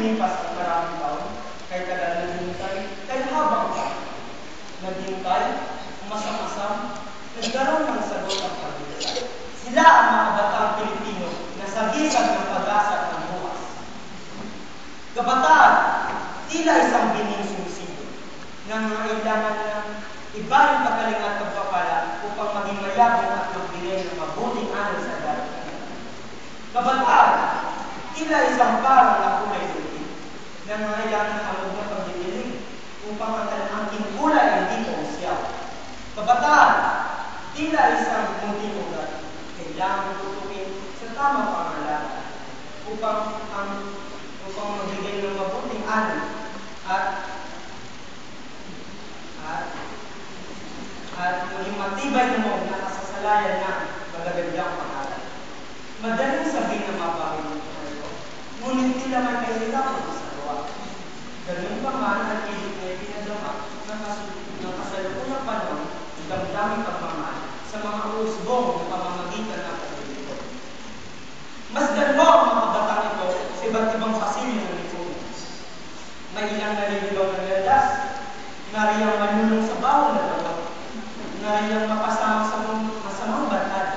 Lumipas ang maraming taon, kay tagal naghintay, kay habang pa. Naghintay, masam-asam, nagkaroon ng sagot ang pagkita. Sila ang mga batang Pilipino na sagisag ng pag-asa ng bukas. Kabataan, tila isang bining sumisido, nangangailangan ng iba yung pagaling at pagpapala upang maging mayabong at magbigay ng mabuting anin sa darating. Kabataan, tila isang parang na kulay luti, nangangailangan ng hamog na pagdidilig upang ang ang kulay ay hindi siyaw. Kabataan, tila isang munting ugat, kailangan sa tamang pangalaman upang ang upang magbigay ng mabuting anin at at at maging matibay na mo na kasasalayan na magagandang pangalan. Madaling sabihin na mapahimik ko ito, ngunit tila may kahirapan sa gawa. Ganun pa man at pilit na pinadama ng, kas ng kasalukuyang panahon ng damdaming pagmamahal sa mga usbong na pamamagitan ng paglilito. Mas mo ang mga batang ito sa iba't ibang pasilyo ng lipunan. May ilang naliligaw na laldas, nariyang manunong sa bawal na dawa, nariyang mapasama sa masamang batad,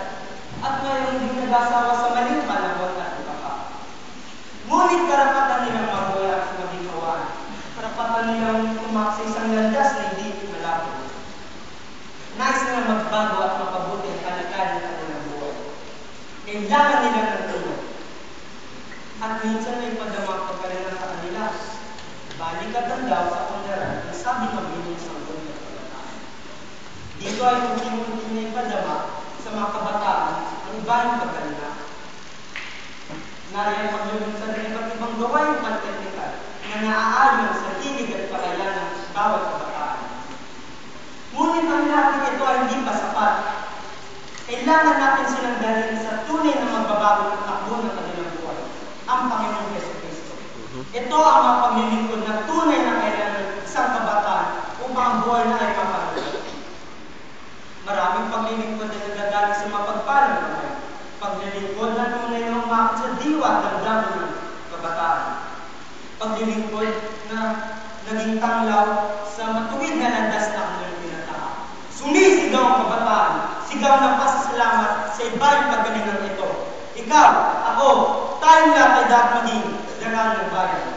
at mayroong din nag-asawa sa maling panahon at iba Ngunit karapatan nilang mabuhay at maging kawaan. Karapatan nilang tumaksi isang landas na hindi malabo. Nais nilang magbago at mapabuti ang kalagayan ng kanilang buhay. Kailangan nila ng tulong. At minsan may padamang pagkalilang sa kanila. Balikatan daw sa sabi ng bilis ng kundi Dito ay unti-unti na ipadama sa mga kabataan ang ibang pagkalina. Nariyan paglulong sa iba't ibang gawain panteknikal na naaayon sa tinig at palayan ng bawat kabataan. Ngunit ang lahat ito ay hindi pa sapat. Kailangan natin silang dalhin sa tunay na magbabago ng takbo ng kanilang buhay, ang Panginoong Yeso Cristo. Ito ang mga paglilingkod na tunay na kailangan ng isang kabataan upang ang buhay na ay mapanood. Maraming paglilingkod na nagdadali sa mapagpalang buhay. Paglilingkod na tunay na umakit sa diwa ng kabataan. Paglilingkod na naging tanglaw sa matuwid na landas na kanilang pinataha. Sumisigaw ang kabataan, sigaw ng pasasalamat sa iba yung paggalingan ito. Ikaw, ako, tayong lahat ay dapat maging daral ng bayan.